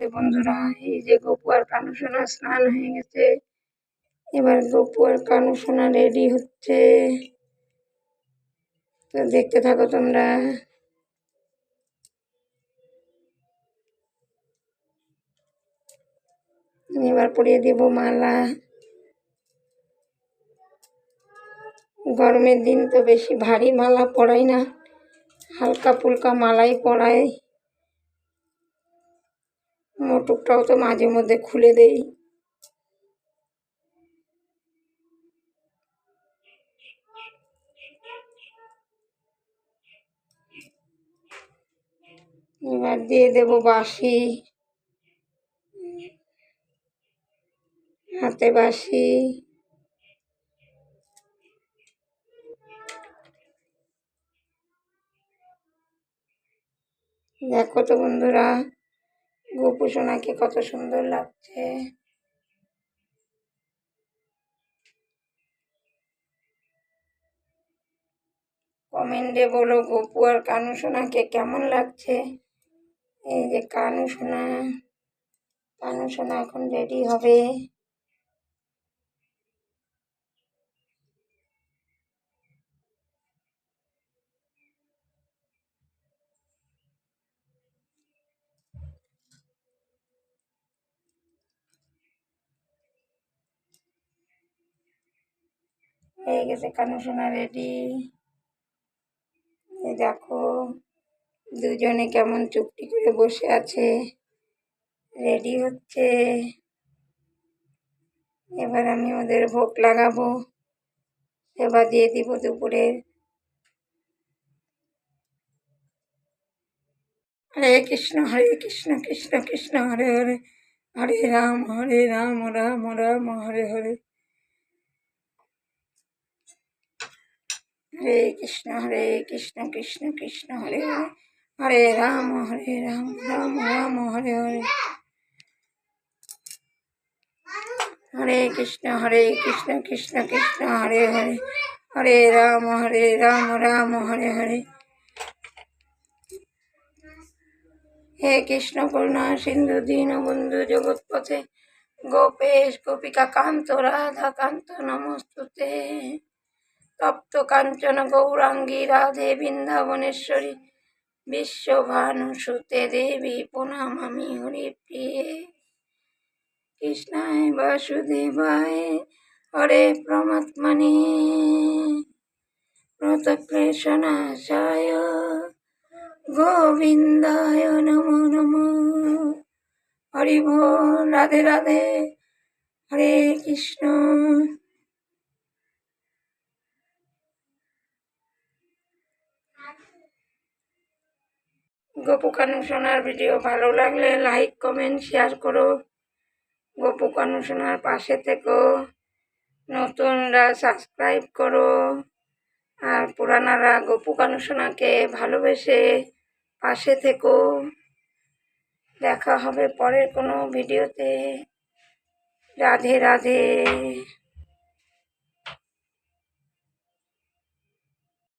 বন্ধুরা, এই যে গপু আর কানু সোনা স্নান হয়ে গেছে। এবার গপু আর কানু সোনা রেডি হচ্ছে। তো দেখতে থাকো তোমরা। এবার পরিয়ে দেব মালা। গরমের দিন তো বেশি ভারী মালা পরাই না হালকা ফুলকা মালাই পরাই। মোটুকটাও তো মাঝে মধ্যে খুলে দেই। এবার দিয়ে দেব বাসি হাতে বাসি দেখো তো বন্ধুরা গোপু সোনাকে কত সুন্দর লাগছে। কমেন্টে বলো, গোপু আর কানু সোনাকে কেমন লাগছে? এই যে কানু সোনা কানু সোনা এখন রেডি হবে। হয়ে গেছে, কানু সোনা রেডি দেখো, দুজনে কেমন চুপটি করে বসে আছে। রেডি হচ্ছে। এবার আমি ওদের ভোগ লাগাবো। সেবা দিয়ে দিব দুপুরে হরে কৃষ্ণ হরে কৃষ্ণ কৃষ্ণ কৃষ্ণ, হরে হরে। হরে রাম হরে রাম রাম রাম, হরে হরে। হরে কৃষ্ণ হরে কৃষ্ণ কৃষ্ণ কৃষ্ণ, হরে হরে। হরে রাম হরে রাম রাম রাম, হরে হরে। হরে কৃষ্ণ হরে কৃষ্ণ কৃষ্ণ কৃষ্ণ, হরে হরে। হরে রাম হরে রাম রাম, হরে হরে। হে কৃষ্ণ, করুণা, সিন্ধু, দীন, বন্ধু, জগৎপথে। গোপেশ গোপিকা কান্ত রাধা কান্ত নমস্তুতে। তপ্ত কাঞ্চন গৌরাঙ্গী, রাধে, বৃন্দাবনেশ্বরী, বিশ্বভানুসুতে দেবী প্রণামামি হরি প্রিয়ে কৃষ্ণায় বাসুদেবায় হরে প্রমাত্মনে। প্রতক্লেশনাশায় গোবিন্দায় নমো নমো। হরি বল, রাধে রাধে, হরে কৃষ্ণ। গপু কানু সোনার ভিডিও ভালো লাগলে লাইক, কমেন্ট, শেয়ার করো। গপু কানু সোনার পাশে থেকো। নতুনরা সাবস্ক্রাইব করো। আর পুরানারা গপু কানু সোনাকে ভালোবেসে পাশে থেকো। দেখা হবে পরের কোনো ভিডিওতে। রাধে রাধে।